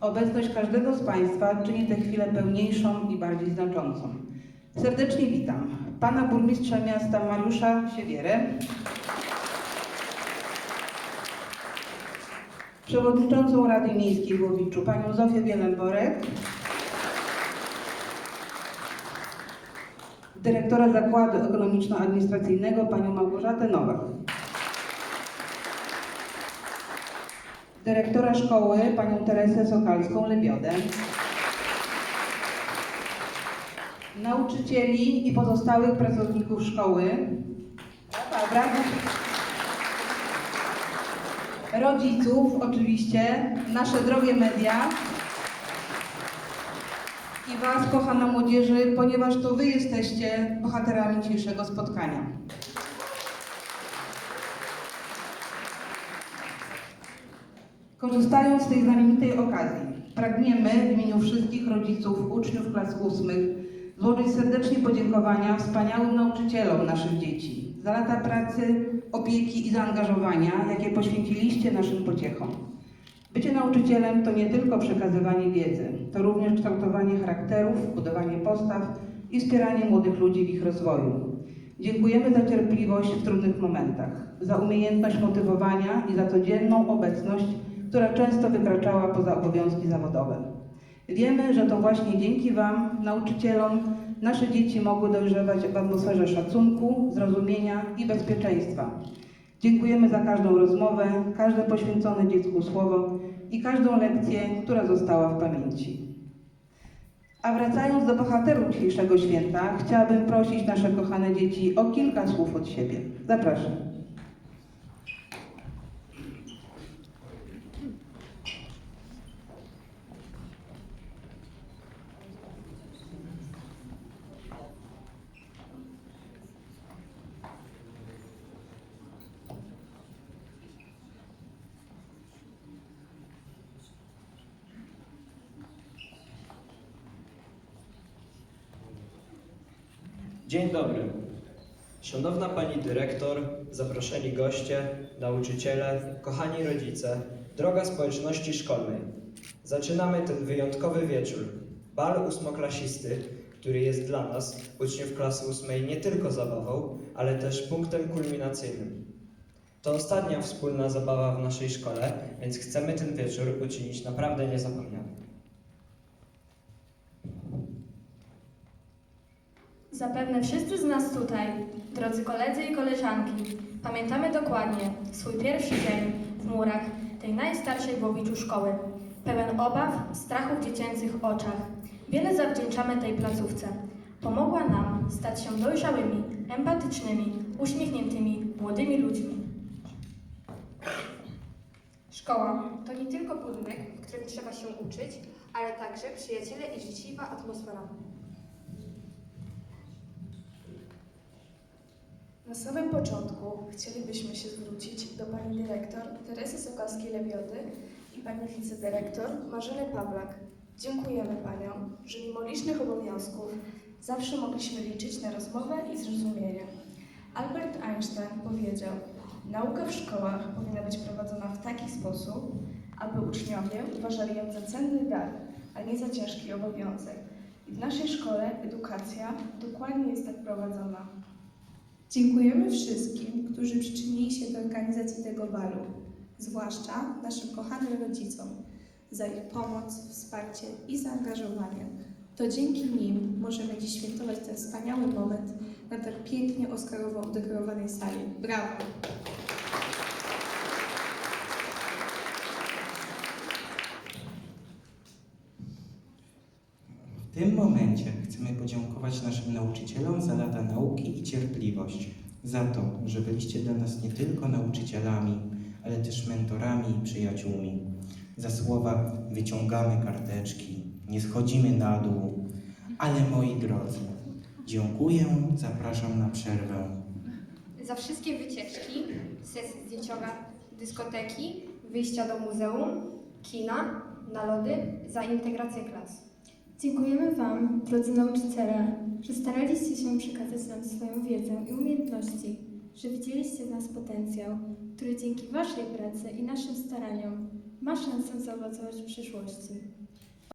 Obecność każdego z Państwa czyni tę chwilę pełniejszą i bardziej znaczącą. Serdecznie witam Pana Burmistrza Miasta Mariusza Siewierę, Przewodniczącą Rady Miejskiej w Łowiczu Panią Zofię Bielemborek, Dyrektora Zakładu Ekonomiczno-Administracyjnego Panią Małgorzatę Nowak. Dyrektora Szkoły Panią Teresę Sokalską-Lebiodę. Nauczycieli i pozostałych pracowników szkoły. Rodziców oczywiście, nasze drogie media i Was, kochana młodzieży, ponieważ to Wy jesteście bohaterami dzisiejszego spotkania. Korzystając z tej znamienitej okazji, pragniemy w imieniu wszystkich rodziców, uczniów klas ósmych złożyć serdecznie podziękowania wspaniałym nauczycielom naszych dzieci za lata pracy, opieki i zaangażowania, jakie poświęciliście naszym pociechom. Bycie nauczycielem to nie tylko przekazywanie wiedzy, to również kształtowanie charakterów, budowanie postaw i wspieranie młodych ludzi w ich rozwoju. Dziękujemy za cierpliwość w trudnych momentach, za umiejętność motywowania i za codzienną obecność, która często wykraczała poza obowiązki zawodowe. Wiemy, że to właśnie dzięki Wam, nauczycielom, nasze dzieci mogły dojrzewać w atmosferze szacunku, zrozumienia i bezpieczeństwa. Dziękujemy za każdą rozmowę, każde poświęcone dziecku słowo i każdą lekcję, która została w pamięci. A wracając do bohaterów dzisiejszego święta, chciałabym prosić nasze kochane dzieci o kilka słów od siebie. Zapraszam. Dzień dobry. Szanowna Pani Dyrektor, zaproszeni goście, nauczyciele, kochani rodzice, droga społeczności szkolnej. Zaczynamy ten wyjątkowy wieczór. Bal ósmoklasisty, który jest dla nas, uczniów klasy ósmej, nie tylko zabawą, ale też punktem kulminacyjnym. To ostatnia wspólna zabawa w naszej szkole, więc chcemy ten wieczór uczynić naprawdę niezapomnianym. Zapewne wszyscy z nas tutaj, drodzy koledzy i koleżanki, pamiętamy dokładnie swój pierwszy dzień w murach tej najstarszej w Łowiczu szkoły. Pełen obaw, strachu w dziecięcych oczach. Wiele zawdzięczamy tej placówce. Pomogła nam stać się dojrzałymi, empatycznymi, uśmiechniętymi, młodymi ludźmi. Szkoła to nie tylko budynek, w którym trzeba się uczyć, ale także przyjaciele i życzliwa atmosfera. Na samym początku chcielibyśmy się zwrócić do pani dyrektor Teresy Sokalskiej-Lebiody i pani wicedyrektor Marzeny Pawlak. Dziękujemy paniom, że mimo licznych obowiązków zawsze mogliśmy liczyć na rozmowę i zrozumienie. Albert Einstein powiedział, nauka w szkołach powinna być prowadzona w taki sposób, aby uczniowie uważali ją za cenny dar, a nie za ciężki obowiązek. I w naszej szkole edukacja dokładnie jest tak prowadzona. Dziękujemy wszystkim, którzy przyczynili się do organizacji tego balu, zwłaszcza naszym kochanym rodzicom za ich pomoc, wsparcie i zaangażowanie. To dzięki nim możemy dziś świętować ten wspaniały moment na tak pięknie oscarowo udekorowanej sali. Brawo! W tym momencie chcemy podziękować naszym nauczycielom za lata nauki i cierpliwość, za to, że byliście dla nas nie tylko nauczycielami, ale też mentorami i przyjaciółmi. Za słowa wyciągamy karteczki, nie schodzimy na dół, ale moi drodzy, dziękuję, zapraszam na przerwę. Za wszystkie wycieczki, sesje zdjęciowe, dyskoteki, wyjścia do muzeum, kina, na lody, za integrację klas. Dziękujemy Wam, drodzy nauczyciele, że staraliście się przekazać nam swoją wiedzę i umiejętności, że widzieliście w nas potencjał, który dzięki Waszej pracy i naszym staraniom ma szansę zaowocować w przyszłości.